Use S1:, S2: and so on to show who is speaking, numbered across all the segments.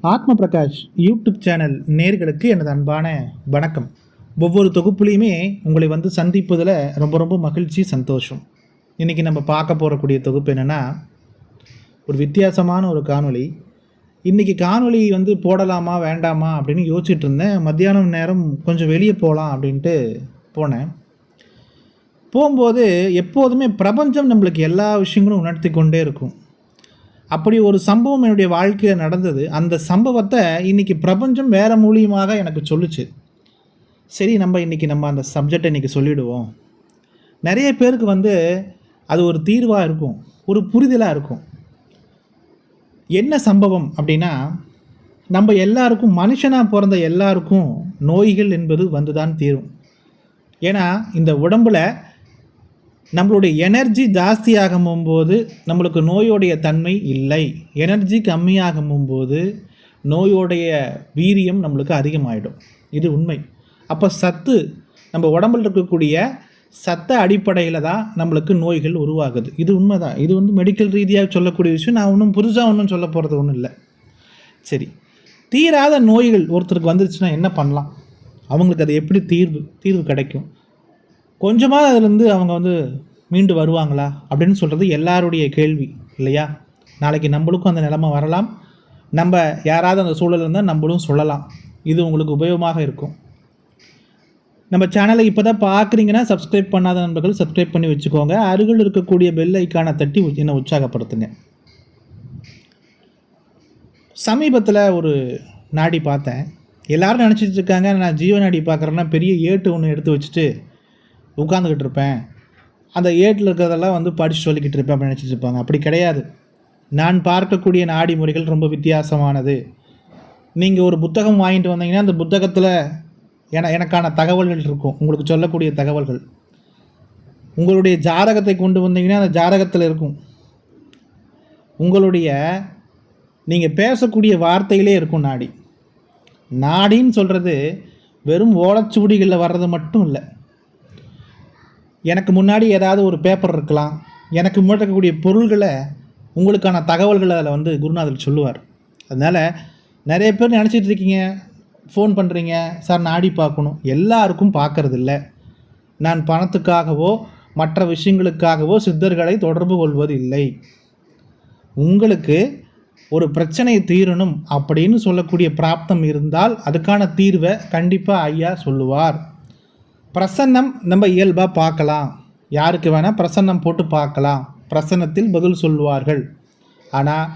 S1: ஆத்ம Prakash YouTube channel நேர்களுக்கு எனது அன்பான வணக்கம். ஒவ்வொரு தொகுப்புலையுமே உங்களை வந்து சந்திப்பதில் ரொம்ப ரொம்ப மகிழ்ச்சி சந்தோஷம். இன்றைக்கி நம்ம பார்க்க போகக்கூடிய தொகுப்பு என்னென்னா ஒரு வித்தியாசமான ஒரு காணொளி. இன்றைக்கி காணொளி வந்து போடலாமா வேண்டாமா அப்படின்னு யோசிச்சுட்டு இருந்தேன். மத்தியானம் நேரம் கொஞ்சம் வெளியே போகலாம் அப்படின்ட்டு போனேன். போகும்போது எப்போதுமே பிரபஞ்சம் நம்மளுக்கு எல்லா விஷயங்களும் உணர்த்தி கொண்டே இருக்கும். அப்படி ஒரு சம்பவம் என்னுடைய வாழ்க்கையில் நடந்தது. அந்த சம்பவத்தை இன்றைக்கி பிரபஞ்சம் வேறு மூலியமாக எனக்கு சொல்லுச்சு. சரி நம்ம இன்றைக்கி நம்ம அந்த சப்ஜெக்டை இன்றைக்கி சொல்லிவிடுவோம் நிறைய பேருக்கு வந்து அது ஒரு தீர்வாக இருக்கும். ஒரு புரிதலாக இருக்கும். என்ன சம்பவம் அப்படின்னா நம்ம எல்லாருக்கும் மனுஷனாக பிறந்த எல்லாருக்கும் நோய்கள் என்பது வந்து தான் தீரும். ஏன்னா இந்த உடம்பில் நம்மளுடைய எனர்ஜி ஜாஸ்தியாகும் போது நம்மளுக்கு நோயோடைய தன்மை இல்லை. எனர்ஜி கம்மியாகும் போது நோயோடைய வீரியம் நம்மளுக்கு அதிகமாகிடும் இது உண்மை. அப்போ சத்து நம்ம உடம்பில் இருக்கக்கூடிய சத்த அடிப்படையில் தான் நம்மளுக்கு நோய்கள் உருவாகுது. இது உண்மை தான் இது வந்து மெடிக்கல் ரீதியாக சொல்லக்கூடிய விஷயம். நான் ஒன்றும் புதுசாக ஒன்றும் சொல்ல போகிறது ஒன்றும் இல்லை. சரி. தீராத நோய்கள் ஒருத்தருக்கு வந்துருச்சுன்னா என்ன பண்ணலாம்? அவங்களுக்கு அது எப்படி தீர்வு? தீர்வு கிடைக்கும். கொஞ்சமாக அதுலேருந்து அவங்க வந்து மீண்டு வருவாங்களா அப்படின்னு சொல்கிறது எல்லாருடைய கேள்வி இல்லையா? நாளைக்கு நம்மளுக்கும் அந்த நிலமை வரலாம். நம்ம யாராவது அந்த சூழல் இருந்தால் நம்மளும் சொல்லலாம். இது உங்களுக்கு உபயோகமாக இருக்கும். நம்ம சேனலை இப்போ தான் பார்க்குறீங்கன்னா சப்ஸ்கிரைப் பண்ணாத நண்பர்கள் சப்ஸ்கிரைப் பண்ணி வச்சுக்கோங்க. அருகில் இருக்கக்கூடிய பெல் ஐக்கானை தட்டி என்னை உற்சாகப்படுத்துங்க. சமீபத்தில் ஒரு நாடி பார்த்தேன். எல்லோரும் நினச்சிட்டு இருக்காங்க நான் ஜீவ நாடி பார்க்குறேன்னா பெரிய ஏட்டு ஒன்று எடுத்து வச்சுட்டு உட்காந்துக்கிட்டு இருப்பேன் அந்த ஏட்டில் இருக்கிறதெல்லாம் வந்து படித்து சொல்லிக்கிட்டு இருப்பேன் அப்படின்னு நினச்சிட்டு இருப்பாங்க. அப்படி கிடையாது. நான் பார்க்கக்கூடிய நாடி முறைகள் ரொம்ப வித்தியாசமானது. நீங்கள் ஒரு புத்தகம் வாங்கிட்டு வந்தீங்கன்னா அந்த புத்தகத்தில் என எனக்கான தகவல்கள் இருக்கும். உங்களுக்கு சொல்லக்கூடிய தகவல்கள். உங்களுடைய ஜாதகத்தை கொண்டு வந்தீங்கன்னா அந்த ஜாதகத்தில் இருக்கும். உங்களுடைய நீங்கள் பேசக்கூடிய வார்த்தையிலே இருக்கும் நாடி. நாடின்னு சொல்கிறது வெறும் ஓலைச்சுவடிகளில் வர்றது மட்டும் இல்லை. எனக்கு முன்னாடி ஏதாவது ஒரு பேப்பர் இருக்கலாம். எனக்கு முன்னாடி இருக்கக்கூடிய பொருள்களை உங்களுக்கான தகவல்களை அதில் வந்து குருநாதர் சொல்லுவார். அதனால் நிறைய பேர் நினச்சிட்டு இருக்கீங்க. ஃபோன் பண்ணுறீங்க சார் நாடி பார்க்கணும். எல்லாருக்கும் பார்க்கறதில்ல. நான் பணத்துக்காகவோ மற்ற விஷயங்களுக்காகவோ சித்தர்களை தொடர்பு கொள்வது இல்லை உங்களுக்கு ஒரு பிரச்சனை தீரணும் அப்படின்னு சொல்லக்கூடிய பிராப்தம் இருந்தால் அதுக்கான தீர்வை கண்டிப்பாக ஐயா சொல்லுவார். பிரசன்னம் நம்ம இயல்பாக பார்க்கலாம். யாருக்கு வேணால் பிரசன்னம் போட்டு பார்க்கலாம். பிரசன்னத்தில் பதில் சொல்லுவார்கள். ஆனால்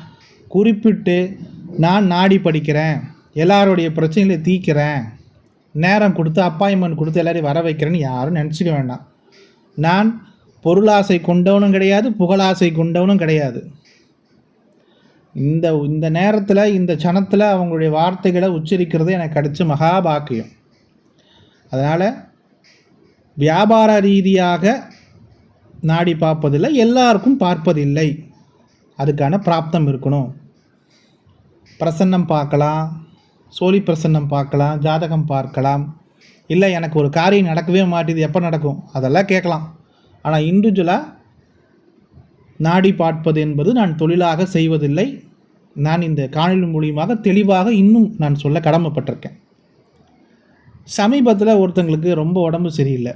S1: குறிப்பிட்டு நான் நாடி படிக்கிறேன். எல்லாருடைய பிரச்சனைகளை தீக்கிறேன். நேரம் கொடுத்து அப்பாயின்மெண்ட் கொடுத்து எல்லாரையும் வர வைக்கிறேன்னு யாரும் நினச்சிக்க வேண்டாம். நான் பொருளாசை கொண்டவனும் கிடையாது புகழாசை கொண்டவனும் கிடையாது. இந்த இந்த நேரத்தில் இந்த சனத்தில் அவங்களுடைய வார்த்தைகளை உச்சரிக்கிறது எனக்கு கிடைச்ச மகாபாக்கியம் அதனால் வியாபார ரீதியாக நாடி பார்ப்பதில்லை எல்லாருக்கும் பார்ப்பதில்லை. அதுக்கான பிராப்தம் இருக்கணும். பிரசன்னம் பார்க்கலாம் சோழி பிரசன்னம் பார்க்கலாம் ஜாதகம் பார்க்கலாம். இல்லை எனக்கு ஒரு காரியம் நடக்கவே மாட்டேது எப்போ நடக்கும்? அதெல்லாம் கேட்கலாம். ஆனால் இண்டிவிஜுவலாக நாடி பார்ப்பது என்பது நான் தொழிலாக செய்வதில்லை. நான் இந்த காணொலி மூலியமாக தெளிவாக இன்னும் நான் சொல்ல கடமைப்பட்டிருக்கேன். சமீபத்தில் ஒருத்தங்களுக்கு ரொம்ப உடம்பு சரியில்லை.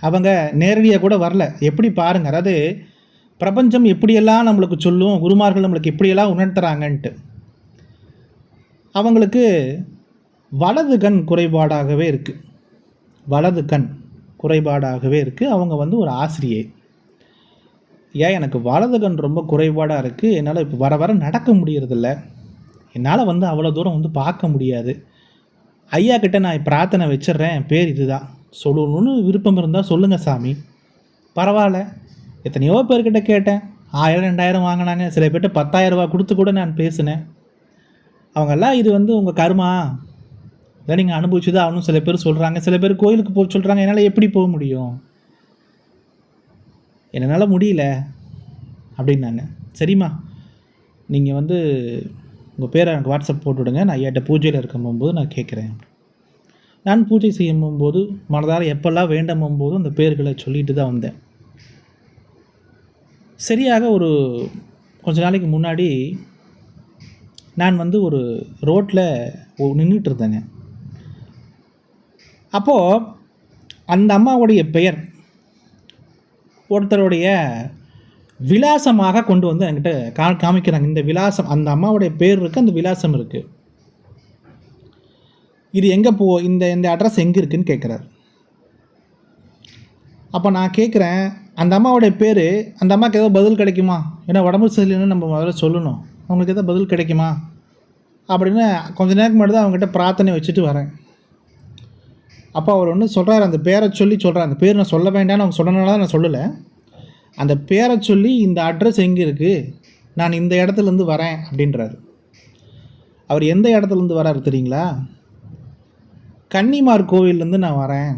S1: அவங்க நேரடியாக கூட வரல. எப்படி பாருங்கள் அதாவது பிரபஞ்சம் எப்படியெல்லாம் நம்மளுக்கு சொல்லும் குருமார்கள் நம்மளுக்கு எப்படியெல்லாம் உணர்த்துறாங்கன்ட்டு. அவங்களுக்கு வலது கண் குறைபாடாகவே இருக்குது வலது கண் குறைபாடாகவே இருக்குது அவங்க வந்து ஒரு ஆசிரியை. ஏன் எனக்கு வலது கண் ரொம்ப குறைபாடாக இருக்குது என்னால் இப்போ வர வர நடக்க முடியறதில்ல. என்னால் வந்து அவ்வளோ தூரம் வந்து பார்க்க முடியாது. ஐயா கிட்டே நான் பிரார்த்தனை வச்சிடுறேன். பேர் இதுதான். சொல்லணும்னு விருப்பம் இருந்தால் சொல்லுங்கள் சாமி. பரவாயில்ல. எத்தனையோ பேர்கிட்ட கேட்டேன். ஆயிரம் ரெண்டாயிரம் வாங்கினாங்க. சில பேர்கிட்ட பத்தாயிரம் ரூபா கொடுத்து கூட நான் பேசினேன். அவங்கெல்லாம் இது வந்து உங்கள் கருமா. இதை நீங்கள் அனுபவிச்சு தான் அவனும் சில பேர் சொல்கிறாங்க சில பேர் கோயிலுக்கு போக சொல்கிறாங்க என்னால் எப்படி போக முடியும்? என்னால் முடியல. அப்படின்னாங்க. சரிம்மா. நீங்கள் வந்து உங்கள் பேரை எனக்கு வாட்ஸ்அப் போட்டு விடுங்க. நான் ஐயாட்ட பூஜையில் இருக்கும் போகும்போது நான் கேட்குறேன் நான் பூஜை செய்யும் போது மனதார எப்பெல்லாம் வேண்டும் போது அந்த பேர்களை சொல்லிட்டு தான் வந்தேன். சரியாக ஒரு கொஞ்ச நாளைக்கு முன்னாடி நான் வந்து ஒரு ரோட்டில் நின்றுட்டு இருந்தேங்க அப்போது அந்த அம்மாவுடைய பெயர் ஒருத்தருடைய விலாசமாக கொண்டு வந்து என்கிட்ட கா காமிக்கிறாங்க. இந்த விலாசம் அந்த அம்மாவுடைய பேர் இருக்குது அந்த விலாசம் இருக்குது இது எங்கே போ இந்த இந்த அட்ரஸ் எங்கே இருக்குன்னு கேட்குறாரு. அப்போ நான் கேட்குறேன் அந்த அம்மாவுடைய பேர் அந்த அம்மாவுக்கு ஏதோ பதில் கிடைக்குமா? ஏன்னா உடம்பு சரியில்லைன்னு நம்ம முதல்ல சொல்லணும். அவங்களுக்கு ஏதோ பதில் கிடைக்குமா? அப்படின்னு கொஞ்ச நேரம் மட்டும் தான் அவங்ககிட்ட பிரார்த்தனை வச்சுட்டு வரேன். அப்போ அவர் ஒன்று சொல்கிறார் அந்த பேரை சொல்லி சொல்கிறார் அந்த பேர் நான் சொல்ல வேண்டாம்னு அவங்க சொன்னனால தான் நான் சொல்லலை. அந்த பேரை சொல்லி இந்த அட்ரஸ் எங்கே இருக்குது நான் இந்த இடத்துலேருந்து வரேன் அப்படின்றாரு. அவர் எந்த இடத்துலேருந்து வராரு தெரியுங்களா? கன்னிமார் கோவிலேருந்து நான் வரேன்.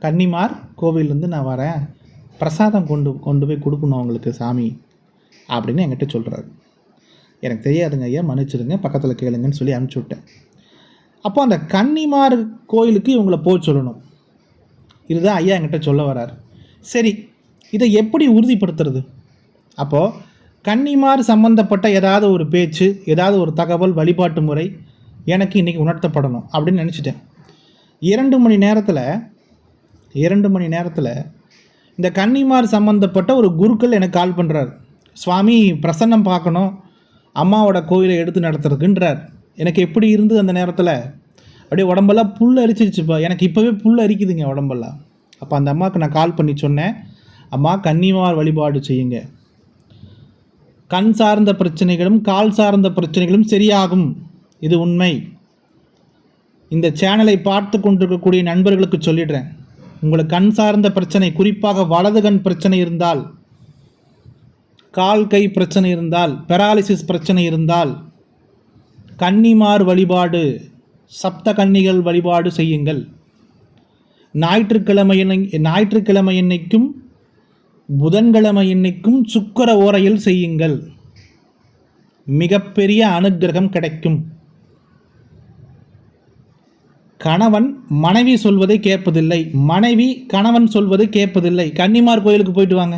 S1: கன்னிமார் கோவிலேருந்து நான் வரேன். பிரசாதம் கொண்டு கொண்டு போய் கொடுக்கணும் அவங்களுக்கு சாமி அப்படின்னு என்கிட்ட சொல்கிறாரு எனக்கு தெரியாதுங்க ஐயா மன்னிச்சிடுங்க பக்கத்தில் கேளுங்கன்னு சொல்லி அனுப்பிச்சி விட்டேன். அப்போ அந்த கன்னிமார் கோயிலுக்கு இவங்களை போய் சொல்லணும். இதுதான் ஐயா என்கிட்ட சொல்ல வரார். சரி இதை எப்படி உறுதிப்படுத்துறது? அப்போது கன்னிமார் சம்பந்தப்பட்ட ஏதாவது ஒரு பேச்சு ஏதாவது ஒரு தகவல் வழிபாட்டு முறை எனக்கு இன்றைக்கி உணர்த்தப்படணும் அப்படின்னு நினச்சிட்டேன். இரண்டு மணி நேரத்தில் இரண்டு மணி நேரத்தில் இந்த கன்னிமார் சம்மந்தப்பட்ட ஒரு குருக்கள் எனக்கு கால் பண்ணுறார் சுவாமி பிரசன்னம் பார்க்கணும். அம்மாவோட கோயிலை எடுத்து நடத்துறதுக்குன்றார். எனக்கு எப்படி இருந்தது அந்த நேரத்தில்? அப்படியே உடம்பெல்லாம் புல் அரிச்சிருச்சுப்பா எனக்கு இப்போவே புல் அரிக்குதுங்க உடம்பெல்லாம். அப்போ அந்த அம்மாவுக்கு நான் கால் பண்ணி சொன்னேன். அம்மா கன்னிமார் வழிபாடு செய்யுங்க. கண் சார்ந்த பிரச்சனைகளும் கால் சார்ந்த பிரச்சனைகளும் சரியாகும். இது உண்மை. இந்த சேனலை பார்த்து கொண்டிருக்கக்கூடிய நண்பர்களுக்கு சொல்லிடுறேன். உங்களுக்கு கண் சார்ந்த பிரச்சனை குறிப்பாக வலது கண் பிரச்சனை இருந்தால் கால் கை பிரச்சனை இருந்தால் பெராலிசிஸ் பிரச்சனை இருந்தால் கன்னிமார் வழிபாடு சப்த கன்னிகள் வழிபாடு செய்யுங்கள். ஞாயிற்றுக்கிழமை ஞாயிற்றுக்கிழமை என்னைக்கும் புதன்கிழமை என்னைக்கும் சுக்கர ஓரையில் செய்யுங்கள். மிகப்பெரிய அனுக்கிரகம் கிடைக்கும். கணவன் மனைவி சொல்வதை கேட்பதில்லை. மனைவி கணவன் சொல்வதை கேட்பதில்லை. கன்னிமார் கோயிலுக்கு போயிட்டு வாங்க.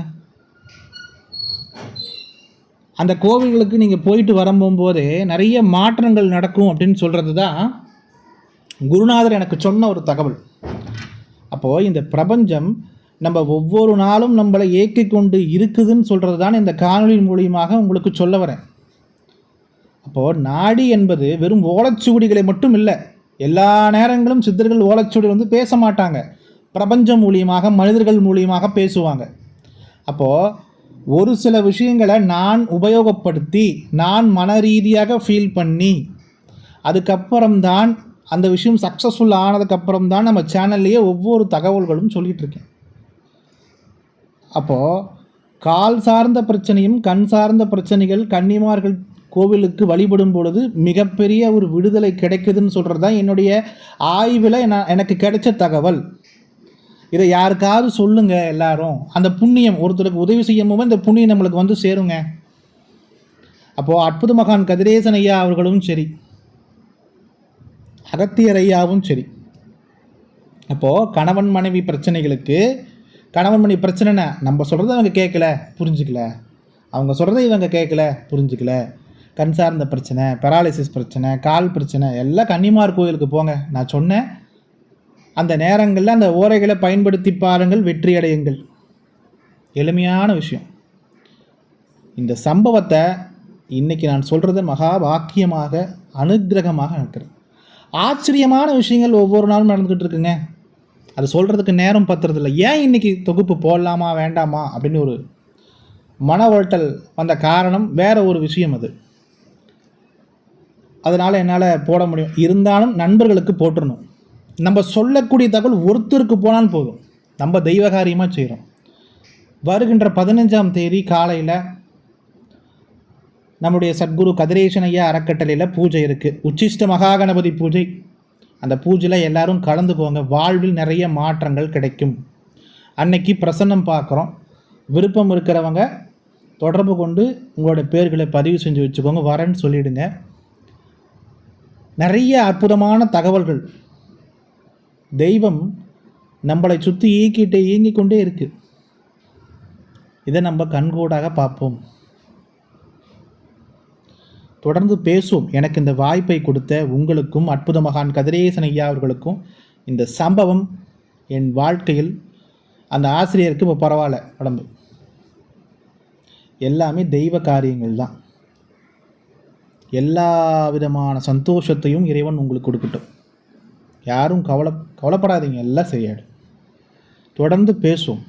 S1: அந்த கோவில்களுக்கு நீங்கள் போயிட்டு வரும்போதே நிறைய மாற்றங்கள் நடக்கும் அப்படின்னு சொல்கிறது தான் குருநாதர் எனக்கு சொன்ன ஒரு தகவல். அப்போது இந்த பிரபஞ்சம் நம்ம ஒவ்வொரு நாளும் நம்மளை ஏக்கி கொண்டு இருக்குதுன்னு சொல்கிறது தான் இந்த காணொலியின் மூலியமாக உங்களுக்கு சொல்ல வரேன். அப்போது நாடி என்பது வெறும் ஓலச்சுவடிகளை மட்டும் இல்லை. எல்லா நேரங்களும் சித்தர்கள் ஓலைச்சுவடி வந்து பேச மாட்டாங்க. பிரபஞ்சம் மூலியமாக மனிதர்கள் மூலியமாக பேசுவாங்க. அப்போது ஒரு சில விஷயங்களை நான் உபயோகப்படுத்தி நான் மன ரீதியாக ஃபீல் பண்ணி அதுக்கப்புறம்தான் அந்த விஷயம் சக்ஸஸ்ஃபுல் ஆனதுக்கப்புறம் தான் நம்ம சேனல்லையே ஒவ்வொரு தகவல்களும் சொல்லிகிட்ருக்கேன் அப்போது கால் சார்ந்த பிரச்சனையும் கண் சார்ந்த பிரச்சனைகள் கன்னிமார்கள் கோவிலுக்கு வழிபடும் பொழுது மிகப்பெரிய ஒரு விடுதலை கிடைக்குதுன்னு சொல்கிறது தான் என்னுடைய ஆய்வில் நான் எனக்கு கிடைச்ச தகவல். இதை யாருக்காவது சொல்லுங்கள் எல்லாரும். அந்த புண்ணியம் ஒருத்தருக்கு உதவி செய்யும் போது இந்த புண்ணியம் நம்மளுக்கு வந்து சேருங்க. அப்போது அற்புத மகான் கதிரேசன் ஐயா அவர்களும் சரி. அகத்தியர் ஐயாவும் சரி. அப்போது கணவன் மனைவி பிரச்சனைகளுக்கு கணவன் மனைவி பிரச்சனைனா நம்ம சொல்கிறத அவங்க கேட்கல புரிஞ்சுக்கல. அவங்க சொல்கிறத இவங்க கேட்கல புரிஞ்சுக்கல. கண் சார்ந்த பிரச்சனை பெராலிசிஸ் பிரச்சனை கால் பிரச்சனை எல்லாம் கன்னிமார் கோயிலுக்கு போங்க. நான் சொன்னேன். அந்த நேரங்களில் அந்த ஓரைகளை பயன்படுத்தி பாருங்கள் வெற்றி அடையுங்கள். எளிமையான விஷயம். இந்த சம்பவத்தை இன்றைக்கி நான் சொல்கிறது மகா வாக்கியமாக அனுகிரகமாக இருக்கிறேன் ஆச்சரியமான விஷயங்கள் ஒவ்வொரு நாளும் நடந்துக்கிட்டு இருக்குங்க. அது சொல்கிறதுக்கு நேரம் பத்துறதில்ல. ஏன் இன்றைக்கி தொகுப்பு போடலாமா வேண்டாமா அப்படின்னு ஒரு மன உழட்டல் வந்த காரணம் வேறு ஒரு விஷயம் அது. அதனால் என்னால் போட முடியும். இருந்தாலும் நண்பர்களுக்கு போட்டுடணும் நம்ம சொல்லக்கூடிய தகவல் ஒருத்தருக்கு போனாலும் போதும். நம்ம தெய்வகாரியமாக செய்கிறோம் வருகின்ற பதினஞ்சாம் தேதி காலையில் நம்முடைய சத்குரு கதிரேசன் ஐயா அறக்கட்டளையில் பூஜை இருக்குது உச்சிஷ்ட மகாகணபதி பூஜை. அந்த பூஜையில் எல்லாரும் கலந்துக்கோங்க வாழ்வில் நிறைய மாற்றங்கள் கிடைக்கும். அன்னைக்கு பிரசன்னம் பார்க்குறோம். விருப்பம் இருக்கிறவங்க தொடர்பு கொண்டு உங்களோட பேர்களை பதிவு செஞ்சு வச்சுக்கோங்க. வரேன்னு சொல்லிவிடுங்க நிறைய அற்புதமான தகவல்கள். தெய்வம் நம்மளை சுற்றி இயக்கிட்டு இயங்கிக் கொண்டே இருக்குது இதை நம்ம கண்கூடாக பார்ப்போம். தொடர்ந்து பேசுவோம். எனக்கு இந்த வாய்ப்பை கொடுத்த உங்களுக்கும் அற்புத மகான் கதிரேசன் ஐயா அவர்களுக்கும் இந்த சம்பவம் என் வாழ்க்கையில் அந்த ஆசிரியருக்கு இப்போ பரவாயில்ல உடம்பு. எல்லாமே தெய்வ காரியங்கள் தான். எல்லா விதமான சந்தோஷத்தையும் இறைவன் உங்களுக்கு கொடுக்கட்டும். யாரும் கவலை கவலைப்படாதீங்க எல்லாம் சரியாயிடும். தொடர்ந்து பேசும்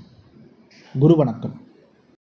S1: குரு வணக்கம்